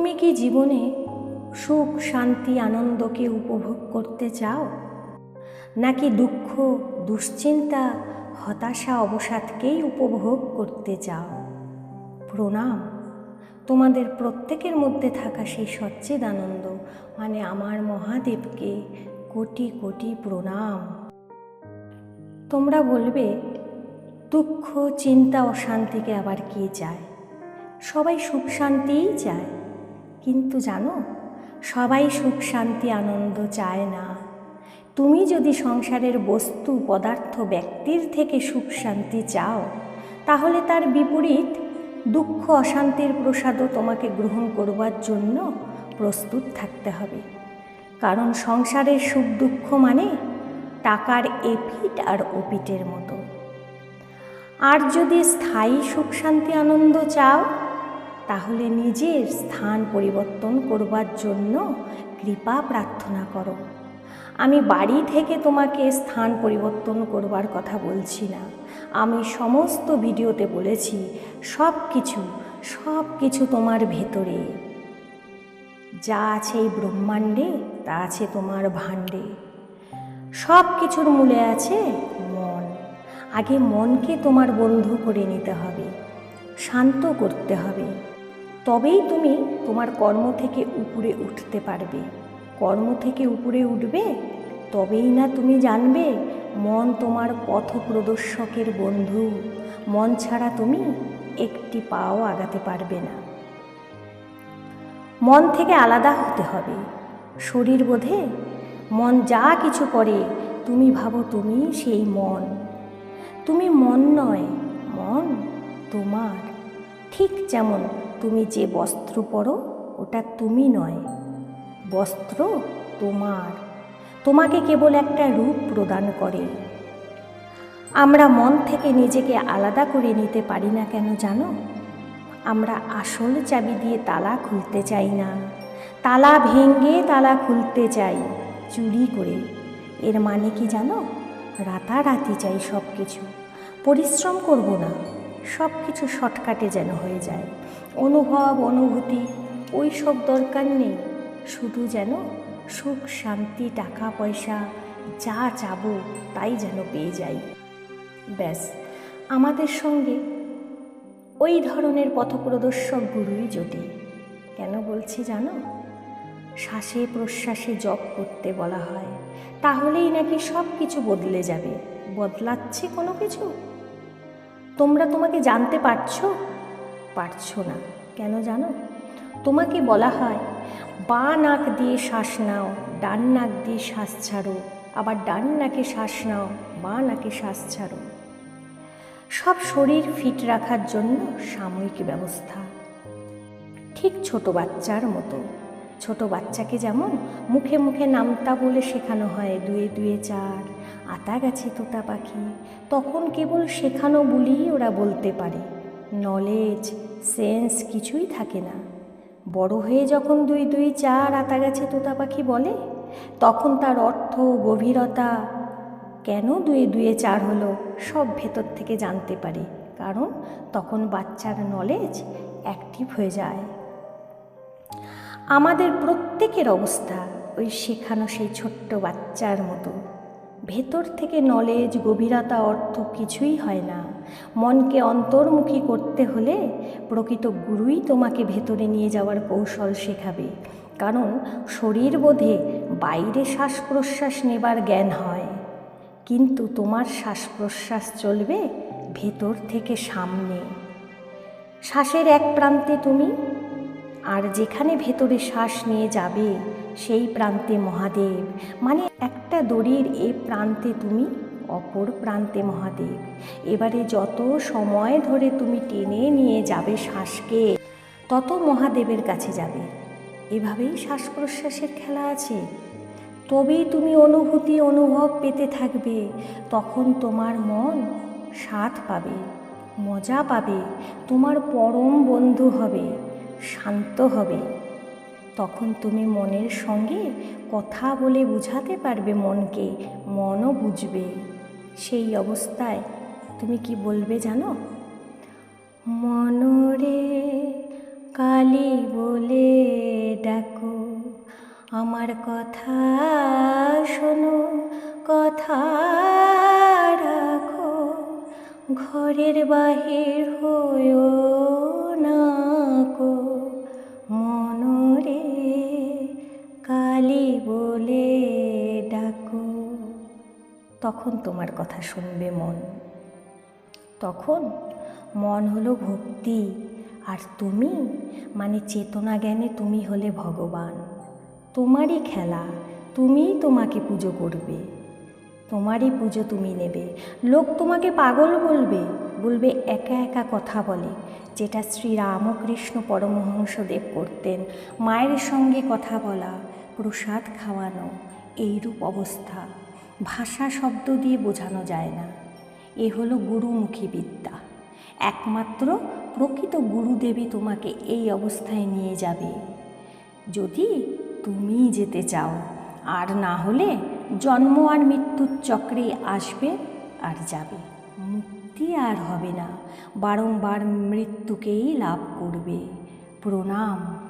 তুমি কি জীবনে সুখ, শান্তি, আনন্দকে উপভোগ করতে চাও? নাকি দুঃখ, দুশ্চিন্তা, হতাশা, অবসাদকেই উপভোগ করতে চাও? প্রণাম। তোমাদের প্রত্যেকের মধ্যে থাকা সেই সচ্চিদ আনন্দ মানে আমার মহাদেবকে কোটি কোটি প্রণাম। তোমরা বলবে, দুঃখ, চিন্তা, অশান্তিকে আবার কে চায়? সবাই সুখ, শান্তিই চায়। কিন্তু জানো, সবাই সুখ, শান্তি, আনন্দ চায় না। তুমি যদি সংসারের বস্তু, পদার্থ, ব্যক্তির থেকে সুখ, শান্তি চাও, তাহলে তার বিপরীত দুঃখ, অশান্তির প্রসাদও তোমাকে গ্রহণ করবার জন্য প্রস্তুত থাকতে হবে। কারণ সংসারের সুখ, দুঃখ মানে টাকার এপিট আর ওপিটের মতো। আর যদি স্থায়ী সুখ, শান্তি, আনন্দ চাও তাহলে নিজের স্থান পরিবর্তন করবার জন্য কৃপা প্রার্থনা করো। আমি বাড়ি থেকে তোমাকে স্থান পরিবর্তন করবার কথা বলছি না। আমি সমস্ত ভিডিওতে বলেছি সব কিছু সব কিছু তোমার ভেতরে। যা আছে এই ব্রহ্মাণ্ডে, তা আছে তোমার ভাণ্ডে। সব কিছুর মূলে আছে মন। আগে মনকে তোমার বন্ধু করে নিতে হবে, শান্ত করতে হবে। তবেই তুমি তোমার কর্ম থেকে উপরে উঠতে পারবে। কর্ম থেকে উপরে উঠবে, তবেই না তুমি জানবে মন তোমার পথ প্রদর্শকের বন্ধু। মন ছাড়া তুমি একটি পাও আগাতে পারবে না। মন থেকে আলাদা হতে হবে। শরীর বোধে মন যা কিছু করে, তুমি ভাবো তুমি সেই মন। তুমি মন নয়, মন তোমার। ঠিক যেমন তুমি যে বস্ত্র পরো, ওটা তুমি নয়। বস্ত্র তোমার। তোমাকে কেবল একটা রূপ প্রদান করে। আমরা মন থেকে নিজেকে আলাদা করে নিতে পারি না কেন জানো? আমরা আসল চাবি দিয়ে তালা খুলতে চাই না। তালা ভেঙে তালা খুলতে চাই চুরি করে। এর মানে কি জানো? রাতারাতি চাই সব কিছু পরিশ্রম করব না। সব কিছু শর্টকাটে যেন হয়ে যায়। অনুভব, অনুভূতি ওই সব দরকার নেই। শুধু যেন সুখ, শান্তি, টাকা, পয়সা, যা চাবো তাই যেন পেয়ে যাই। ব্যাস, আমাদের সঙ্গে ওই ধরনের পথপ্রদর্শক গুরুই জোটে কেন বলছি জানো? শ্বাসে প্রশ্বাসে জপ করতে বলা হয়। তাহলেই নাকি সব কিছু বদলে যাবে। বদলাচ্ছে কোনো কিছু? তোমরা তোমাকে জানতে পারছ? পারছ না। কেন জানো? তোমাকে বলা হয়, বা নাক দিয়ে শ্বাস নাও, ডান নাক দিয়ে শ্বাস ছাড়ো, আবার ডান নাকে শ্বাস নাও, বা নাকে শ্বাস ছাড়ো। সব শরীর ফিট রাখার জন্য সাময়িক ব্যবস্থা। ঠিক ছোট বাচ্চার মতো। ছোট বাচ্চাকে যেমন মুখে মুখে নামতা বলে শেখানো হয়, দুয়ে দুয়ে চার। আতা গাছে তোতা পাখি, তখন কেবল শেখানো বলেই ওরা বলতে পারে। নলেজ, সেন্স কিছুই থাকে না। বড় হয়ে যখন দুই দুই চার আতা গাছে তোতা পাখি বলে, তখন তার অর্থ, গভীরতা কেন দুয়ে দুয়ে চার হলো সব ভেতর থেকে জানতে পারে। কারণ তখন বাচ্চার নলেজ অ্যাক্টিভ হয়ে যায়। আমাদের প্রত্যেকের অবস্থা ওই শেখানো সেই ছোট্ট বাচ্চার মতো। ভেতর থেকে নলেজ গভীরতা, অর্থ কিছুই হয় না। মনকে অন্তর্মুখী করতে হলে প্রকৃত গুরুই তোমাকে ভেতরে নিয়ে যাওয়ার কৌশল শেখাবে। কারণ শরীর বোধে বাইরে শ্বাস প্রশ্বাস নেবার জ্ঞান হয়। কিন্তু তোমার শ্বাস প্রশ্বাস চলবে ভেতর থেকে সামনে। শ্বাসের এক প্রান্তে তুমি আর যেখানে ভেতরে শ্বাস নিয়ে যাবে, সেই প্রান্তে মহাদেব। মানে একটা দড়ির এ প্রান্তে তুমি, অপর প্রান্তে মহাদেব। এবারে যত সময় ধরে তুমি টেনে নিয়ে যাবে শ্বাসকে, তত মহাদেবের কাছে যাবে। এভাবেই শ্বাস প্রশ্বাসের খেলা আছে। তবেই তুমি অনুভূতি অনুভব পেতে থাকবে। তখন তোমার মন স্বাদ পাবে, মজা পাবে, তোমার পরম বন্ধু হবে। শান্ত হবে। তখন তুমি মনের সঙ্গে কথা বলে বুঝাতে পারবে মনকে, মনও বুঝবে। সেই অবস্থায় তুমি কি বলবে জানো? মনরে কালী বলে ডাকো, আমার কথা শোনো, কথা রাখো। ঘরের বাহির হয়েও কালী বলে ডাকো। তখন তোমার কথা শুনবে মন। তখন মন হলো ভক্তি। আর তুমি মানে চেতনা জ্ঞানে তুমি হলে ভগবান। তোমারই খেলা, তুমিই তোমাকে পুজো করবে। তোমারই পুজো তুমি নেবে। লোক তোমাকে পাগল বলবে বলবে একা একা কথা বলে, যেটা শ্রী রামকৃষ্ণ পরমহংসদেব করতেন। মায়ের সঙ্গে কথা বলা প্রসাদ খাওয়ানো এইরূপ অবস্থা। ভাষা শব্দ দিয়ে বোঝানো যায় না। এ হলো গুরুমুখী বিদ্যা। একমাত্র প্রকৃত গুরুদেবী তোমাকে এই অবস্থায় নিয়ে যাবে। যদি তুমি যেতে চাও, আর না হলে জন্ম আর মৃত্যুর চক্রে আসবে আর যাবে। মুক্তি আর হবে না। বারংবার মৃত্যুকেই লাভ করবে। প্রণাম।